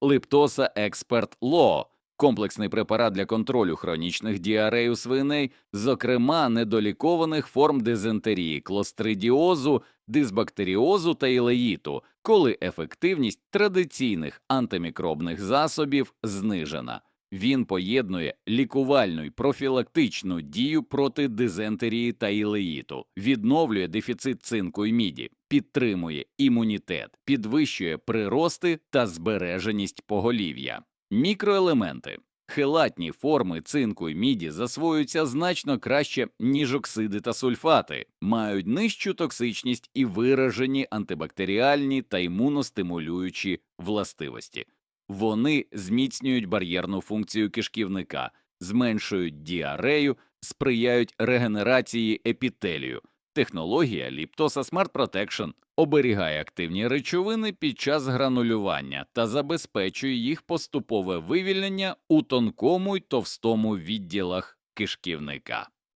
Липтоса Експерт Ло комплексний препарат для контролю хронічних діарей у свиней, зокрема недолікованих форм дизентерії, клостридіозу, дисбактеріозу та ілеїту, коли ефективність традиційних антимікробних засобів знижена. Він поєднує лікувальну й профілактичну дію проти дизентерії та ілеїту, відновлює дефіцит цинку й міді, підтримує імунітет, підвищує прирости та збереженість поголів'я. Мікроелементи. Хелатні форми цинку й міді засвоюються значно краще, ніж оксиди та сульфати, мають нижчу токсичність і виражені антибактеріальні та імуностимулюючі властивості. Вони зміцнюють бар'єрну функцію кишківника, зменшують діарею, сприяють регенерації епітелію. Технологія Liptosa Smart Protection оберігає активні речовини під час гранулювання та забезпечує їх поступове вивільнення у тонкому й товстому відділах кишківника.